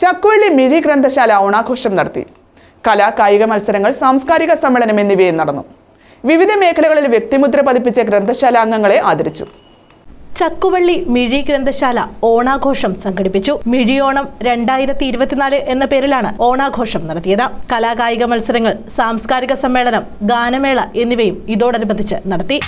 ചക്കുവള്ളി മിഴി ഗ്രന്ഥശാല ഓണാഘോഷം നടത്തി. കലാ കായിക മത്സരങ്ങൾ സാംസ്കാരിക സമ്മേളനം എന്നിവയും നടന്നു. വിവിധ മേഖലകളിൽ വ്യക്തിമുദ്ര പതിപ്പിച്ച ഗ്രന്ഥശാല അംഗങ്ങളെ ആദരിച്ചു. ചക്കുവള്ളി മിഴി ഗ്രന്ഥശാല ഓണാഘോഷം സംഘടിപ്പിച്ചു. മിഴിയോണം രണ്ടായിരത്തി ഇരുപത്തിനാല് എന്ന പേരിലാണ് ഓണാഘോഷം നടത്തിയത്. കലാകായിക മത്സരങ്ങൾ സാംസ്കാരിക സമ്മേളനം ഗാനമേള എന്നിവയും ഇതോടനുബന്ധിച്ച് നടത്തി.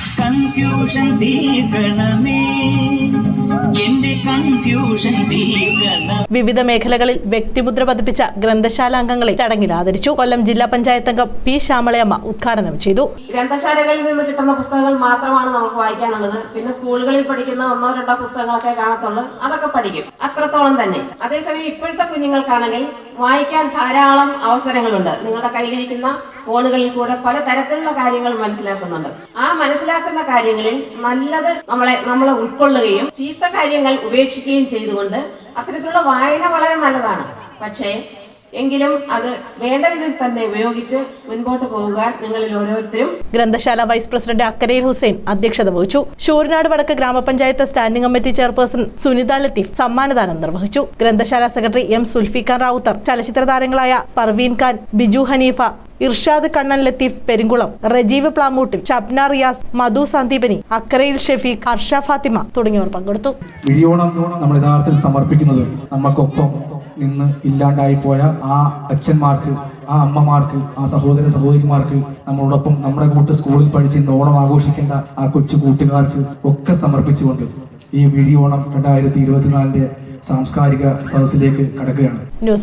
വിവിധ മേഖലകളിൽ വ്യക്തിമുദ്ര പതിപ്പിച്ച ഗ്രന്ഥശാല അംഗങ്ങളെ ചടങ്ങിൽ ആദരിച്ചു. കൊല്ലം ജില്ലാ പഞ്ചായത്ത് അംഗം പി ശ്യാമളയമ്മ ഉദ്ഘാടനം ചെയ്തു. ഗ്രന്ഥശാലകളിൽ നിന്ന് കിട്ടുന്ന പുസ്തകങ്ങൾ മാത്രമാണ് നമുക്ക് വായിക്കാനുള്ളത്. പിന്നെ സ്കൂളുകളിൽ പഠിക്കുന്ന ഒന്നോ രണ്ടോ പുസ്തകങ്ങളൊക്കെ കാണത്തുള്ളൂ. അതൊക്കെ പഠിക്കും. അത്രത്തോളം തന്നെ. അതേസമയം ഇപ്പോഴത്തെ കുഞ്ഞുങ്ങൾക്കാണെങ്കിൽ വായിക്കാൻ ധാരാളം അവസരങ്ങളുണ്ട്. നിങ്ങളുടെ കയ്യിലിരിക്കുന്ന ഫോണുകളിൽ കൂടെ പലതരത്തിലുള്ള കാര്യങ്ങൾ മനസ്സിലാക്കുന്നുണ്ട്. ആ മനസ്സിലാക്കുന്ന കാര്യങ്ങളിൽ നല്ലത് നമ്മളെ നമ്മളെ ഉൾക്കൊള്ളുകയും ചീത്ത കാര്യങ്ങൾ ഉപേക്ഷിക്കുകയും ചെയ്തുകൊണ്ട് അത്തരത്തിലുള്ള വായന വളരെ നല്ലതാണ്. പക്ഷേ എങ്കിലും അത് വേണ്ട വിധത്തിൽ തന്നെ ഉപയോഗിച്ച് മുൻപോട്ട് പോവുക നിങ്ങളിൽ ഓരോരുത്തരും ഗ്രന്ഥശാല വൈസ് പ്രസിഡന്റ് അക്കരയിൽ ഹുസൈൻ അധ്യക്ഷത വഹിച്ചു. ഷൂരിനാട് വടക്ക് ഗ്രാമപഞ്ചായത്ത് standing committee chairperson Sunitha Latheef സമ്മാനദാനം നിർവഹിച്ചു. ഗ്രന്ഥശാല സെക്രട്ടറി എം സുൽഫിഖാൻ റാവുത്തർ ചലച്ചിത്ര താരങ്ങളായ പർവീൻ ഖാൻ ബിജു ഹനീഫ ഇർഷാദ് കണ്ണൻ ലത്തീഫ് പെരുങ്കുളം റജീവ് പ്ലാമൂട്ടിൽ ഷബ്ന റിയാസ് മധു സന്ദീപനി അക്കരയിൽ ഷെഫീഖ് ഹർഷ ഫാത്തിമ തുടങ്ങിയവർ പങ്കെടുത്തു. വിഴിയോണം നമ്മൾ യഥാർത്ഥത്തിൽ സമർപ്പിക്കുന്നത് നമുക്കൊപ്പം നിന്ന് ഇല്ലാണ്ടായി പോയ ആ അച്ഛന്മാർക്ക് ആ അമ്മമാർക്ക് ആ സഹോദര സഹോദരിമാർക്ക് നമ്മളോടൊപ്പം നമ്മുടെ കൂട്ട് സ്കൂളിൽ പഠിച്ച് ഇന്ന് ഓണം ആഘോഷിക്കേണ്ട ആ കൊച്ചു കൂട്ടുകാർക്ക് ഒക്കെ സമർപ്പിച്ചുകൊണ്ട് ഈ വിഴി ഓണം രണ്ടായിരത്തി ഇരുപത്തിനാലിന്റെ സാംസ്കാരിക സദസ്സിലേക്ക് കടക്കുകയാണ്.